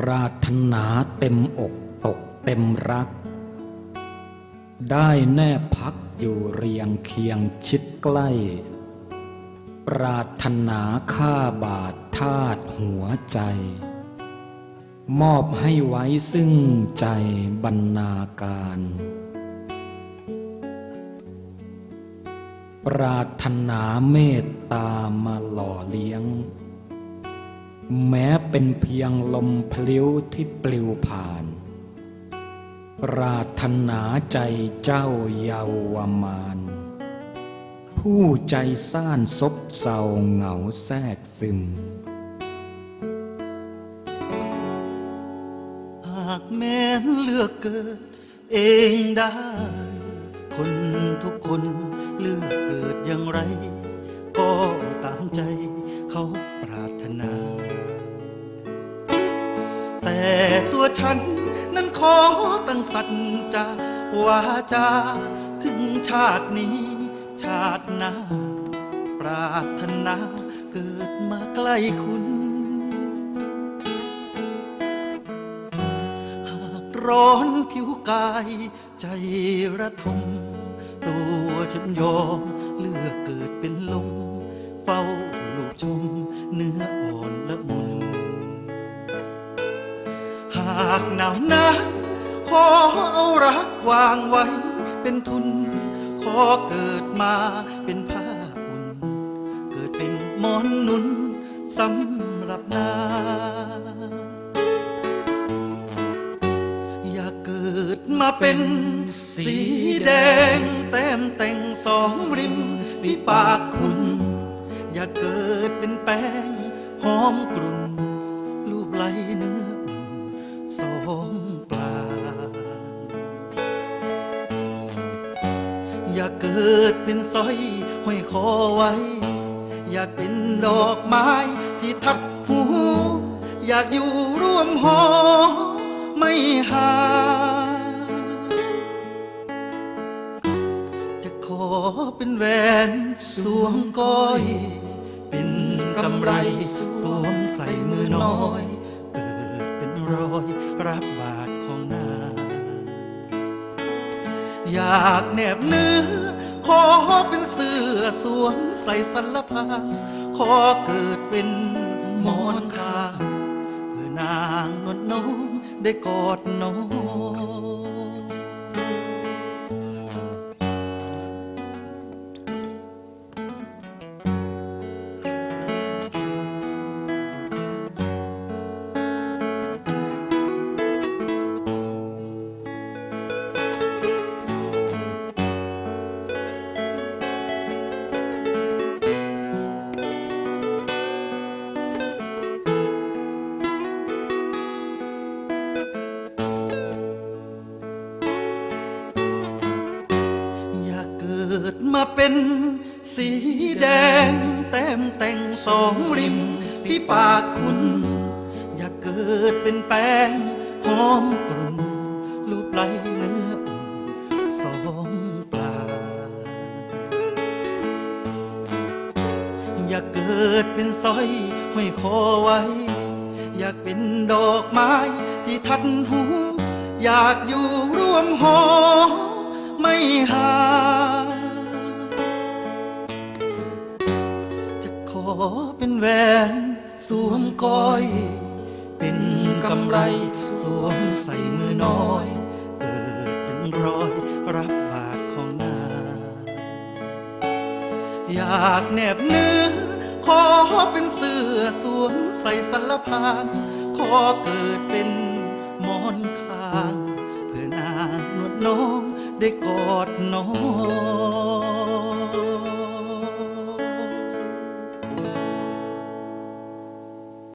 ปรารถนาเต็มอกตกเต็มรัก ได้แนบพักอยู่เรียงเคียงชิดใกล้ ปรารถนาข้าบาทธาตุหัวใจ มอบให้ไว้ซึ่งใจบรรณาการ ปรารถนาเมตตามาหล่อเลี้ยง แม้เป็นเพียงลมพลิ้วที่ปลิวผ่าน ปราถนาใจเจ้าเยาวมาน ผู้ใจซ่านซบเศร้าเหงาแทรกซึม หากแม้นเลือกเกิดเองได้ คนทุกคนเลือกเกิดอย่างไร ก็ตามใจ ฉัน นั้นขอตั้งสัจจาวาจา ถึงชาตินี้ ชาติหน้า ปรารถนาเกิดมาใกล้คุณ หากร้อนผิวกายใจระทมตัวฉันยอมเลือกเกิดเป็นลมเฝ้าลูกชม เนื้ออ่อนละมุนากหนาวนั้นขอเอารักวางไว้เป็นทุน ขอเกิดมาเป็นผ้าอุ่น เกิดเป็นหมอนนุนสำหรับนาอยากเกิดมาเป็นสีแดง แต้มแต่งสองริมฝีปากคุณ อยากเกิดเป็นแป้งหอมกลุ่นรูปไหลเนื้อ สองปลา อยากเกิดเป็นสร้อยห้อยคอไว้ อยากเป็นดอกไม้ที่ทัดหู อยากอยู่ร่วมหอไม่ห่างจะขอเป็นแหวนสวมก้อย เป็นกำไรสวมใส่มือน้อย รับบาทของนางอยากแนบเนื้อ ขอเป็นเสื้อสวมใส่สัลพางขอเกิดเป็นมอนข้างเพื่อนางนวลน้องได้กอดน้อง กเกิดมาเป็นสีแดง แต้มแต่งสองริมที่ปากคุณ อยากเกิดเป็นแป้งหอมกลุ่นรูปไหลเนื้ออุ่นสองปลา อยากเกิดเป็นสร้อยห้อยคอไว้ อยากเป็นดอกไม้ที่ทัดหู อยากอยู่ร่วมหอไม่ห่าง เป็นแหวนสวมก้อย เป็นกำไรสวมใส่มือน้อย เกิดเป็นรอยรับบาทของนาอยากแนบเนื้อขอเป็นเสื้อสวมใส่สัลพานขอเกิดเป็นมอนข้างเพื่อนางนวดน้องได้กอดน้อง